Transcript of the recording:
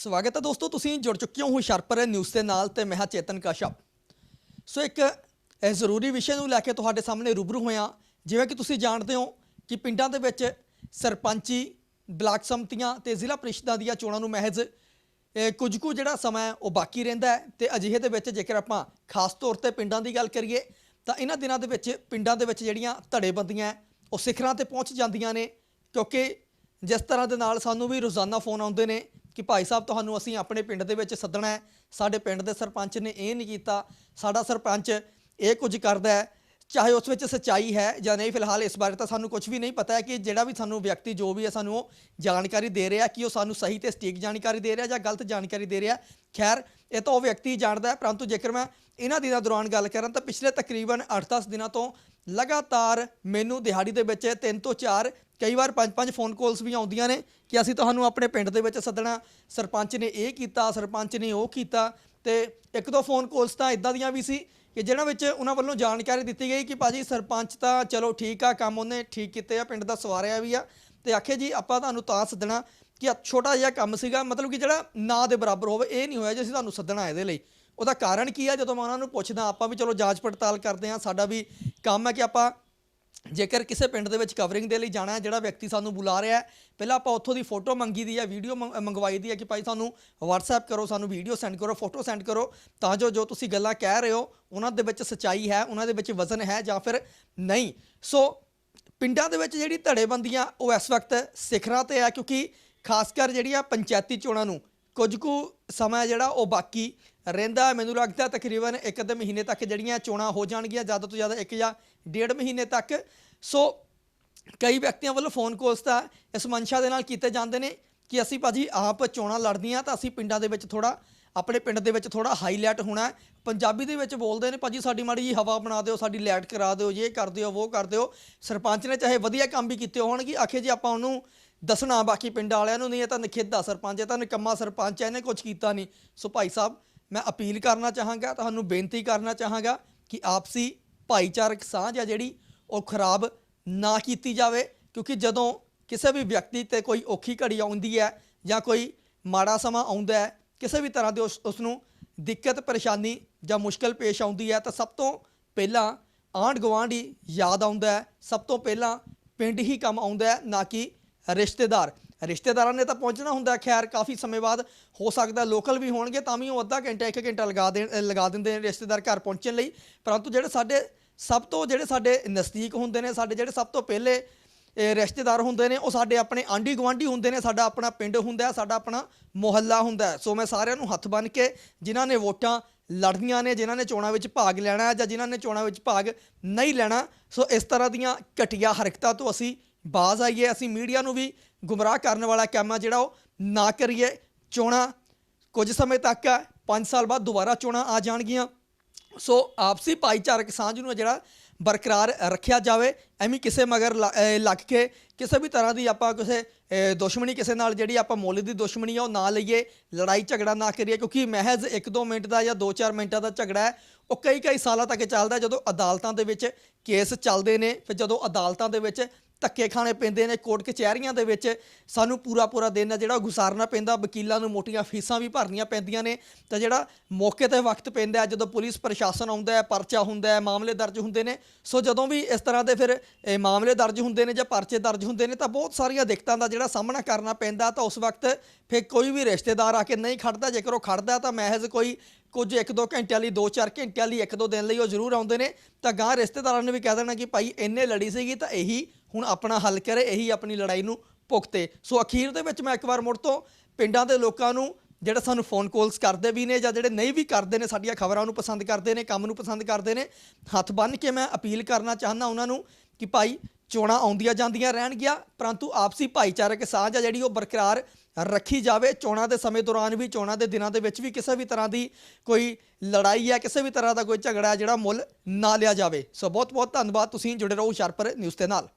ਸਵਾਗਤ ਹੈ ਦੋਸਤੋ, ਤੁਸੀਂ ਜੁੜ ਚੁੱਕੇ ਹੋ ਹੁਸ਼ਿਆਰਪੁਰ ਨਿਊਜ਼ ਦੇ ਨਾਲ ਤੇ ਮੈਂ ਹਾਂ ਚੇਤਨ ਕਾਸ਼ਪ ਸੋ ਇੱਕ, ਇਹ ਜ਼ਰੂਰੀ ਵਿਸ਼ੇ ਨੂੰ ਲੈ ਕੇ ਤੁਹਾਡੇ ਸਾਹਮਣੇ ਰੂਬਰੂ ਹੋਇਆ। ਜਿਵੇਂ ਕਿ ਤੁਸੀਂ ਜਾਣਦੇ ਹੋ ਕਿ ਪਿੰਡਾਂ ਦੇ ਵਿੱਚ ਸਰਪੰਚੀ, ਬਲਾਕ ਸੰਮਤੀਆਂ ਤੇ ਜ਼ਿਲ੍ਹਾ ਪ੍ਰੀਸ਼ਦਾਂ ਦੀਆਂ ਚੋਣਾਂ ਨੂੰ ਮਹਿਜ਼ ਕੁਝ ਕੁ ਜਿਹੜਾ ਸਮਾਂ ਹੈ, ਉਹ ਬਾਕੀ ਰਹਿੰਦਾ ਹੈ ਤੇ ਅਜਿਹੇ ਦੇ ਵਿੱਚ ਜੇਕਰ ਆਪਾਂ ਖਾਸ ਤੌਰ ਤੇ ਪਿੰਡਾਂ ਦੀ ਗੱਲ ਕਰੀਏ, ਤਾਂ ਇਹਨਾਂ ਦਿਨਾਂ ਦੇ ਵਿੱਚ ਪਿੰਡਾਂ ਦੇ ਵਿੱਚ ਜਿਹੜੀਆਂ ਧੜੇਬੰਦੀਆਂ ਉਹ ਸਿਖਰਾਂ ਤੇ ਪਹੁੰਚ ਜਾਂਦੀਆਂ ਨੇ। ਕਿਉਂਕਿ ਜਿਸ ਤਰ੍ਹਾਂ ਦੇ ਨਾਲ ਸਾਨੂੰ ਵੀ ਰੋਜ਼ਾਨਾ ਫੋਨ ਆਉਂਦੇ ਨੇ ਕਿ ਭਾਈ ਸਾਹਿਬ, ਤੁਹਾਨੂੰ ਅਸੀਂ ਆਪਣੇ ਪਿੰਡ ਦੇ ਵਿੱਚ ਸੱਦਣਾ ਹੈ। ਸਾਡੇ ਪਿੰਡ ਦੇ ਸਰਪੰਚ ਨੇ ਇਹ ਨਹੀਂ ਕੀਤਾ। ਸਾਡਾ ਸਰਪੰਚ ਇਹ ਕੁਝ ਕਰਦਾ ਹੈ, ਚਾਹੇ ਉਸ ਵਿੱਚ ਸੱਚਾਈ ਹੈ ਜਾਂ ਨਹੀਂ, ਫਿਲਹਾਲ ਇਸ ਬਾਰੇ ਤਾਂ ਸਾਨੂੰ ਕੁਝ ਵੀ ਨਹੀਂ ਪਤਾ ਹੈ ਕਿ ਜਿਹੜਾ ਵੀ ਸਾਨੂੰ ਵਿਅਕਤੀ ਜੋ ਵੀ ਹੈ, ਸਾਨੂੰ ਉਹ ਜਾਣਕਾਰੀ ਦੇ ਰਿਹਾ ਕਿ ਉਹ ਸਾਨੂੰ ਸਹੀ ਤੇ ਸਟੀਕ ਜਾਣਕਾਰੀ ਦੇ ਰਿਹਾ ਜਾਂ ਗਲਤ ਜਾਣਕਾਰੀ ਦੇ ਰਿਹਾ। ਖੈਰ, ਇਹ ਤਾਂ ਉਹ ਵਿਅਕਤੀ ਜਾਣਦਾ ਹੈ, ਪਰੰਤੂ ਜੇਕਰ ਮੈਂ ਇਹਨਾਂ ਦਿਨਾਂ ਦੌਰਾਨ ਗੱਲ ਕਰਾਂ ਤਾਂ ਪਿਛਲੇ ਤਕਰੀਬਨ 8-10 ਦਿਨਾਂ ਤੋਂ ਲਗਾਤਾਰ ਮੈਨੂੰ ਦਿਹਾੜੀ ਦੇ ਵਿੱਚ ਤਿੰਨ ਤੋਂ ਚਾਰ, ਕਈ ਵਾਰ 5-5 ਫੋਨ ਕਾਲਸ ਵੀ ਆਉਂਦੀਆਂ ਨੇ ਕਿ ਅਸੀਂ ਤੁਹਾਨੂੰ ਆਪਣੇ ਪਿੰਡ ਦੇ ਵਿੱਚ ਸੱਦਣਾ। ਸਰਪੰਚ ਨੇ ਇਹ ਕੀਤਾ, ਸਰਪੰਚ ਨੇ ਉਹ ਕੀਤਾ ਤੇ ਇੱਕ ਦੋ ਫੋਨ ਕਾਲਸ ਤਾਂ ਇਦਾਂ ਦੀਆਂ ਵੀ ਸੀ ਕਿ ਜਿਹਨਾਂ ਵਿੱਚ ਉਹਨਾਂ ਵੱਲੋਂ ਜਾਣਕਾਰੀ ਦਿੱਤੀ ਗਈ ਕਿ ਭਾਜੀ ਸਰਪੰਚ ਤਾਂ ਚਲੋ ਠੀਕ ਆ, ਕੰਮ ਉਹਨੇ ਠੀਕ ਕੀਤੇ ਆ, ਪਿੰਡ ਦਾ ਸਵਾਰਿਆ ਵੀ ਆ। ਤੇ ਆਖੇ ਜੀ, ਆਪਾਂ ਤੁਹਾਨੂੰ ਤਾਂ ਸੱਦਣਾ ਕਿ ਛੋਟਾ ਜਿਹਾ ਕੰਮ ਸੀਗਾ, ਮਤਲਬ ਕਿ ਜਿਹੜਾ ਨਾ ਦੇ ਬਰਾਬਰ ਹੋਵੇ, ਇਹ ਨਹੀਂ ਹੋਇਆ ਜੇ ਅਸੀਂ ਤੁਹਾਨੂੰ ਸੱਦਣਾ ਇਹਦੇ ਲਈ। ਉਹਦਾ ਕਾਰਨ ਕੀ ਆ? ਜਦੋਂ ਮੈਂ ਉਹਨਾਂ ਨੂੰ ਪੁੱਛਦਾ, ਆਪਾਂ ਵੀ ਚਲੋ ਜਾਂਚ ਪੜਤਾਲ ਕਰਦੇ ਆ ਸਾਡਾ ਵੀ ਕੰਮ ਹੈ ਕਿ ਆਪਾਂ ਜੇਕਰ ਕਿਸੇ ਪਿੰਡ ਦੇ ਵਿੱਚ ਕਵਰਿੰਗ ਦੇ ਲਈ ਜਾਣਾ ਹੈ, ਜਿਹੜਾ ਵਿਅਕਤੀ ਸਾਨੂੰ ਬੁਲਾ ਰਿਹਾ ਹੈ, ਪਹਿਲਾਂ ਆਪਾਂ ਉੱਥੋਂ ਦੀ ਫੋਟੋ ਮੰਗੀ ਦੀ ਹੈ ਵੀਡੀਓ ਮੰਗਵਾਈ ਦੀ ਹੈ ਕਿ ਭਾਈ ਸਾਨੂੰ WhatsApp ਕਰੋ, ਸਾਨੂੰ ਵੀਡੀਓ ਸੈਂਡ ਕਰੋ ਫੋਟੋ ਸੈਂਡ ਕਰੋ, ਤਾਂ ਜੋ ਜੋ ਤੁਸੀਂ ਗੱਲਾਂ ਕਹਿ ਰਹੇ ਹੋ, ਉਹਨਾਂ ਦੇ ਵਿੱਚ ਸਚਾਈ ਹੈ, ਉਹਨਾਂ ਦੇ ਵਿੱਚ ਵਜ਼ਨ ਹੈ ਜਾਂ ਫਿਰ ਨਹੀਂ। ਸੋ ਪਿੰਡਾਂ ਦੇ ਵਿੱਚ ਜਿਹੜੀ ਧੜੇਬੰਦੀਆਂ, ਉਹ ਇਸ ਵਕਤ ਸਿਖਰਾਂ ਤੇ ਹੈ ਕਿਉਂਕਿ ਖਾਸ ਕਰ ਜਿਹੜੀਆਂ ਪੰਚਾਇਤੀ ਚੋਣਾਂ ਨੂੰ ਕੁਝ ਕੁ ਸਮਾਂ ਜਿਹੜਾ ਉਹ ਬਾਕੀ ਰਹਿੰਦਾ ਮੈਨੂੰ ਲੱਗਦਾ ਤਕਰੀਬਨ ਇੱਕ ਅੱਧੇ ਮਹੀਨੇ ਤੱਕ ਜਿਹੜੀਆਂ ਚੋਣਾਂ ਹੋ ਜਾਣਗੀਆਂ, ਜ਼ਿਆਦਾ ਤੋਂ ਜ਼ਿਆਦਾ ਇੱਕ ਜਾਂ ਡੇਢ ਮਹੀਨੇ ਤੱਕ। ਸੋ ਕਈ ਵਿਅਕਤੀਆਂ ਵੱਲੋਂ ਫੋਨ ਕਾਲਸ ਤਾਂ ਇਸ ਮਨਸ਼ਾ ਦੇ ਨਾਲ ਕੀਤੇ ਜਾਂਦੇ ਨੇ ਕਿ ਅਸੀਂ ਭਾਜੀ ਆਪ ਚੋਣਾਂ ਲੜਦੀਆਂ ਤਾਂ ਅਸੀਂ ਪਿੰਡਾਂ ਦੇ ਵਿੱਚ ਥੋੜਾ ਆਪਣੇ ਪਿੰਡ ਦੇ ਵਿੱਚ ਥੋੜਾ ਹਾਈਲਾਈਟ ਹੋਣਾ ਪੰਜਾਬੀ ਦੇ ਵਿੱਚ ਬੋਲਦੇ ਨੇ ਭਾਜੀ, ਸਾਡੀ ਮਾੜੀ ਜੀ ਹਵਾ ਬਣਾ ਦਿਓ, ਸਾਡੀ ਲਾਈਟ ਕਰਾ ਦਿਓ ਇਹ ਕਰ ਦਿਓ ਉਹ ਕਰ ਦਿਓ। ਸਰਪੰਚ ਨੇ ਚਾਹੇ ਵਧੀਆ ਕੰਮ ਵੀ ਕੀਤੇ ਹੋਣਗੇ ਆਖੇ ਜੇ ਆਪਾਂ ਉਹਨੂੰ ਦੱਸਣਾ ਬਾਕੀ ਪਿੰਡ ਵਾਲਿਆਂ ਨੂੰ ਨਹੀਂ, ਇਹ ਤਾਂ ਨਖਿੱਧਾ ਸਰਪੰਚ, ਇਹ ਤਾਂ ਨਿਕੰਮਾ ਸਰਪੰਚ ਇਹਨੇ ਕੁਝ ਕੀਤਾ ਨਹੀਂ। ਸੋ ਭਾਈ ਸਾਹਿਬ ਮੈਂ ਅਪੀਲ ਕਰਨਾ ਚਾਹਾਂਗਾ, ਤੁਹਾਨੂੰ ਬੇਨਤੀ ਕਰਨਾ ਚਾਹਾਂਗਾ ਕਿ ਆਪਸੀ ਭਾਈਚਾਰਕ ਸਾਂਝ ਆ ਜਿਹੜੀ, ਉਹ ਖਰਾਬ ਨਾ ਕੀਤੀ ਜਾਵੇ। ਕਿਉਂਕਿ ਜਦੋਂ ਕਿਸੇ ਵੀ ਵਿਅਕਤੀ ਤੇ ਕੋਈ ਔਖੀ ਘੜੀ ਆਉਂਦੀ ਹੈ ਜਾਂ ਕੋਈ ਮਾੜਾ ਸਮਾਂ ਆਉਂਦਾ ਹੈ, ਕਿਸੇ ਵੀ ਤਰ੍ਹਾਂ ਦੇ ਉਸ ਉਸ ਨੂੰ ਦਿੱਕਤ, ਪਰੇਸ਼ਾਨੀ ਜਾਂ ਮੁਸ਼ਕਲ ਪੇਸ਼ ਆਉਂਦੀ ਹੈ, ਤਾਂ ਸਭ ਤੋਂ ਪਹਿਲਾਂ ਆਂਢ ਗੁਆਂਢ ਹੀ ਯਾਦ ਆਉਂਦਾ ਹੈ। ਸਭ ਤੋਂ ਪਹਿਲਾਂ ਪਿੰਡ ਹੀ ਕੰਮ ਆਉਂਦਾ ਹੈ, ਨਾ ਕਿ ਰਿਸ਼ਤੇਦਾਰ। ਰਿਸ਼ਤੇਦਾਰਾਂ ਨੇ ਤਾਂ ਪਹੁੰਚਣਾ ਹੁੰਦਾ ਖੈਰ, ਕਾਫੀ ਸਮੇਂ ਬਾਅਦ ਹੋ ਸਕਦਾ ਲੋਕਲ ਵੀ ਹੋਣਗੇ, ਤਾਂ ਵੀ ਉਹ ਅੱਧਾ ਘੰਟਾ, ਇੱਕ ਘੰਟਾ ਲਗਾ ਦੇ ਲਗਾ ਦਿੰਦੇ ਨੇ ਰਿਸ਼ਤੇਦਾਰ ਘਰ ਪਹੁੰਚਣ ਲਈ। ਪਰੰਤੂ ਜਿਹੜੇ ਸਾਡੇ, ਸਭ ਤੋਂ ਜਿਹੜੇ ਸਾਡੇ ਨਜ਼ਦੀਕ ਹੁੰਦੇ ਨੇ, ਸਾਡੇ ਜਿਹੜੇ ਸਭ ਤੋਂ ਪਹਿਲੇ ਰਿਸ਼ਤੇਦਾਰ ਹੁੰਦੇ ਨੇ, ਉਹ ਸਾਡੇ ਆਪਣੇ ਆਂਢੀ ਗੁਆਂਢੀ ਹੁੰਦੇ ਨੇ, ਸਾਡਾ ਆਪਣਾ ਪਿੰਡ ਹੁੰਦਾ ਸਾਡਾ ਆਪਣਾ ਮੁਹੱਲਾ ਹੁੰਦਾ ਸੋ ਮੈਂ ਸਾਰਿਆਂ ਨੂੰ ਹੱਥ ਬੰਨ੍ਹ ਕੇ ਜਿਨ੍ਹਾਂ ਨੇ ਵੋਟਾਂ ਲੜਨੀਆਂ ਨੇ, ਜਿਨ੍ਹਾਂ ਨੇ ਚੋਣਾਂ ਵਿੱਚ ਭਾਗ ਲੈਣਾ ਜਾਂ ਜਿਨ੍ਹਾਂ ਨੇ ਚੋਣਾਂ ਵਿੱਚ ਭਾਗ ਨਹੀਂ ਲੈਣਾ, ਸੋ ਇਸ ਤਰ੍ਹਾਂ ਦੀਆਂ ਘਟੀਆ ਹਰਕਤਾਂ ਤੋਂ ਅਸੀਂ ਬਾਜ਼ ਆਈਏ ਅਸੀਂ ਮੀਡੀਆ ਨੂੰ ਵੀ ਗੁੰਮਰਾਹ ਕਰਨ ਵਾਲਾ ਕੰਮ ਆ ਜਿਹੜਾ ਉਹ ਨਾ ਕਰੀਏ। ਚੋਣਾਂ ਕੁਝ ਸਮੇਂ ਤੱਕ ਹੈ 5 ਸਾਲ ਬਾਅਦ ਦੁਬਾਰਾ ਚੋਣਾਂ ਆ ਜਾਣਗੀਆਂ। ਸੋ ਆਪਸੀ ਭਾਈਚਾਰਕ ਸਾਂਝ ਨੂੰ ਜਿਹੜਾ ਬਰਕਰਾਰ ਰੱਖਿਆ ਜਾਵੇ। ਐਵੇਂ ਕਿਸੇ ਮਗਰ ਲੱਗ ਕੇ ਕਿਸੇ ਵੀ ਤਰ੍ਹਾਂ ਦੀ ਆਪਾਂ ਕਿਸੇ ਦੁਸ਼ਮਣੀ ਕਿਸੇ ਨਾਲ ਜਿਹੜੀ ਆਪਾਂ ਮੁੱਲ ਦੀ ਦੁਸ਼ਮਣੀ ਆ, ਉਹ ਨਾ ਲਈਏ, ਲੜਾਈ ਝਗੜਾ ਨਾ ਕਰੀਏ, ਕਿਉਂਕਿ ਮਹਿਜ਼ 1-2 ਮਿੰਟ ਦਾ ਜਾਂ 2-4 ਮਿੰਟਾਂ ਦਾ ਝਗੜਾ ਹੈ, ਉਹ ਕਈ ਕਈ ਸਾਲਾਂ ਤੱਕ ਚੱਲਦਾ ਜਦੋਂ ਅਦਾਲਤਾਂ ਦੇ ਵਿੱਚ ਕੇਸ ਚੱਲਦੇ ਨੇ, ਫਿਰ ਜਦੋਂ ਅਦਾਲਤਾਂ ਦੇ ਵਿੱਚ ਧੱਕੇ ਖਾਣੇ ਪੈਂਦੇ ਨੇ, ਕੋਰਟ ਕਚਹਿਰੀਆਂ ਦੇ ਵਿੱਚ ਸਾਨੂੰ ਪੂਰਾ ਪੂਰਾ ਦਿਨ ਆ ਜਿਹੜਾ ਉਹ ਗੁਜ਼ਾਰਨਾ ਪੈਂਦਾ, ਵਕੀਲਾਂ ਨੂੰ ਮੋਟੀਆਂ ਫੀਸਾਂ ਵੀ ਭਰਨੀਆਂ ਪੈਂਦੀਆਂ ਨੇ, ਤਾਂ ਜਿਹੜਾ ਮੌਕੇ ਤੇ ਵਕਤ ਪੈਂਦਾ ਜਦੋਂ ਪੁਲਿਸ ਪ੍ਰਸ਼ਾਸਨ ਆਉਂਦਾ ਹੈ, ਪਰਚਾ ਹੁੰਦਾ ਹੈ, ਮਾਮਲੇ ਦਰਜ ਹੁੰਦੇ ਨੇ, ਸੋ ਜਦੋਂ ਵੀ ਇਸ ਤਰ੍ਹਾਂ ਦੇ ਫਿਰ ਮਾਮਲੇ ਦਰਜ ਹੁੰਦੇ ਨੇ ਜਾਂ ਪਰਚੇ ਦਰਜ ਹੁੰਦੇ ਨੇ ਤਾਂ ਬਹੁਤ ਸਾਰੀਆਂ ਦਿੱਕਤਾਂ ਦਾ ਜਿਹੜਾ ਸਾਹਮਣਾ ਕਰਨਾ ਪੈਂਦਾ ਤਾਂ ਉਸ ਵਕਤ ਫਿਰ ਕੋਈ ਵੀ ਰਿਸ਼ਤੇਦਾਰ ਆ ਕੇ ਨਹੀਂ ਖੜਦਾ, ਜੇਕਰ ਉਹ ਖੜਦਾ ਤਾਂ ਮਹਿਜ਼ ਕੋਈ ਕੁਝ ਇੱਕ ਦੋ ਘੰਟਿਆਂ ਲਈ, ਦੋ ਚਾਰ ਘੰਟਿਆਂ ਲਈ, ਇੱਕ ਦੋ ਦਿਨ ਲਈ ਉਹ ਜ਼ਰੂਰ ਆਉਂਦੇ ਨੇ। ਤਾਂ ਗਾਂ ਰਿਸ਼ਤੇਦਾਰਾਂ ਨੇ ਵੀ ਕਹਿ ਦੇਣਾ ਕਿ ਭਾਈ ਇੰਨੇ ਲੜੀ ਸੀਗੀ ਤਾਂ ਇਹੀ ਹੁਣ ਆਪਣਾ ਹੱਲ ਕਰੇ, ਇਹੀ ਆਪਣੀ ਲੜਾਈ ਨੂੰ ਭੁਗਤੇ ਸੋ ਅਖੀਰ ਦੇ ਵਿੱਚ ਮੈਂ ਇੱਕ ਵਾਰ ਮੁੜ ਤੋਂ ਪਿੰਡਾਂ ਦੇ ਲੋਕਾਂ ਨੂੰ ਜਿਹੜੇ ਸਾਨੂੰ ਫੋਨ ਕਾਲਸ ਕਰਦੇ ਵੀ ਨੇ ਜਾਂ ਜਿਹੜੇ ਨਹੀਂ ਵੀ ਕਰਦੇ ਨੇ, ਸਾਡੀਆਂ ਖਬਰਾਂ ਨੂੰ ਪਸੰਦ ਕਰਦੇ ਨੇ, ਕੰਮ ਨੂੰ ਪਸੰਦ ਕਰਦੇ ਨੇ, ਹੱਥ ਬੰਨ੍ਹ ਕੇ ਮੈਂ ਅਪੀਲ ਕਰਨਾ ਚਾਹੁੰਦਾ ਉਹਨਾਂ ਨੂੰ ਕਿ ਭਾਈ ਚੋਣਾਂ ਆਉਂਦੀਆਂ ਜਾਂਦੀਆਂ ਰਹਿਣਗੀਆਂ, ਪਰੰਤੂ ਆਪਸੀ ਭਾਈਚਾਰਕ ਸਾਂਝ ਆ ਜਿਹੜੀ ਉਹ ਬਰਕਰਾਰ ਰੱਖੀ ਜਾਵੇ। ਚੋਣਾਂ ਦੇ ਸਮੇਂ ਦੌਰਾਨ ਵੀ, ਚੋਣਾਂ ਦੇ ਦਿਨਾਂ ਦੇ ਵਿੱਚ ਵੀ ਕਿਸੇ ਵੀ ਤਰ੍ਹਾਂ ਦੀ ਕੋਈ ਲੜਾਈ ਹੈ ਕਿਸੇ ਵੀ ਤਰ੍ਹਾਂ ਦਾ ਕੋਈ ਝਗੜਾ ਜਿਹੜਾ ਮੁੱਲ ਨਾ ਲਿਆ ਜਾਵੇ। ਸੋ ਬਹੁਤ ਬਹੁਤ ਧੰਨਵਾਦ, ਤੁਸੀਂ ਜੁੜੇ ਰਹੋ ਹੁਸ਼ਿਆਰਪੁਰ ਨਿਊਜ਼ ਦੇ ਨਾਲ।